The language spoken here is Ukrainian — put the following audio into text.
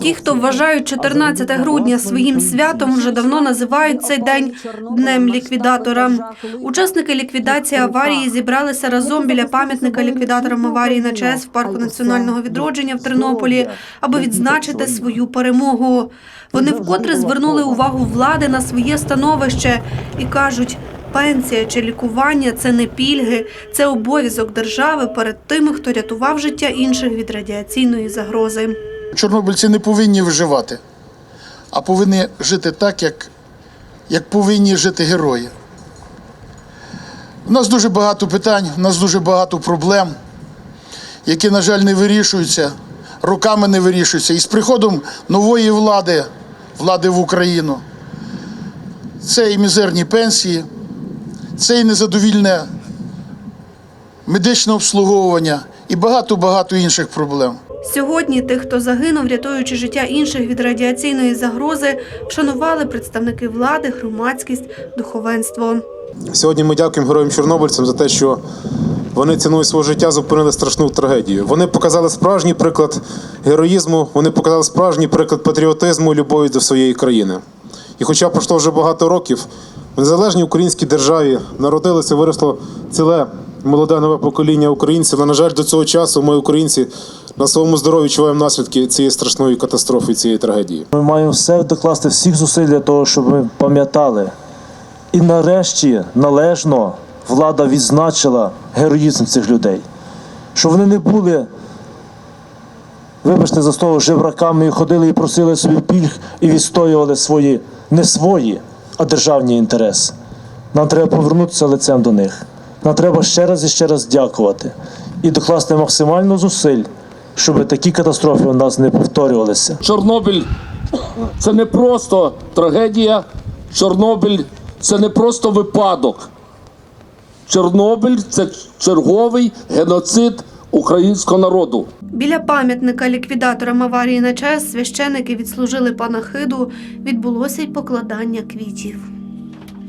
Ті, хто вважають 14 грудня своїм святом, вже давно називають цей день днем ліквідатора. Учасники ліквідації аварії зібралися разом біля пам'ятника ліквідаторам аварії на ЧАЕС в парку національного відродження в Тернополі, аби відзначити свою перемогу. Вони вкотре звернули увагу влади на своє становище і кажуть. Пенсія чи лікування це не пільги, це обов'язок держави перед тими, хто рятував життя інших від радіаційної загрози. Чорнобильці не повинні виживати, а повинні жити так, як, як повинні жити герої. У нас дуже багато питань, у нас дуже багато проблем, які, на жаль, не вирішуються, роками не вирішуються. І з приходом нової влади, влади в Україну, це і мізерні пенсії, це і незадовільне медичне обслуговування і багато-багато інших проблем. Сьогодні тих, хто загинув, рятуючи життя інших від радіаційної загрози, вшанували представники влади, громадськість, духовенство. Сьогодні ми дякуємо героям чорнобильцям за те, що вони ціною свого життя зупинили страшну трагедію. Вони показали справжній приклад героїзму, вони показали справжній приклад патріотизму і любові до своєї країни. І хоча пройшло вже багато років, в незалежній українській державі народилося, виросло ціле молоде нове покоління українців. Але, на жаль, до цього часу ми, українці, на своєму здоров'ї відчуваємо наслідки цієї страшної катастрофи, цієї трагедії. Ми маємо все докласти всіх зусиль для того, щоб ми пам'ятали. І нарешті належно влада відзначила героїзм цих людей, щоб вони не були, вибачте за слово, жебраками і ходили і просили собі пільг і відстоювали свої, не свої, а державні інтереси. Нам треба повернутися лицем до них. Нам треба ще раз і ще раз дякувати і докласти максимально зусиль, щоб такі катастрофи у нас не повторювалися. Чорнобиль це не просто трагедія. Чорнобиль це не просто випадок. Чорнобиль це черговий геноцид українського народу. Біля пам'ятника ліквідаторам аварії на ЧАЕС священики відслужили панахиду, відбулося й покладання квітів.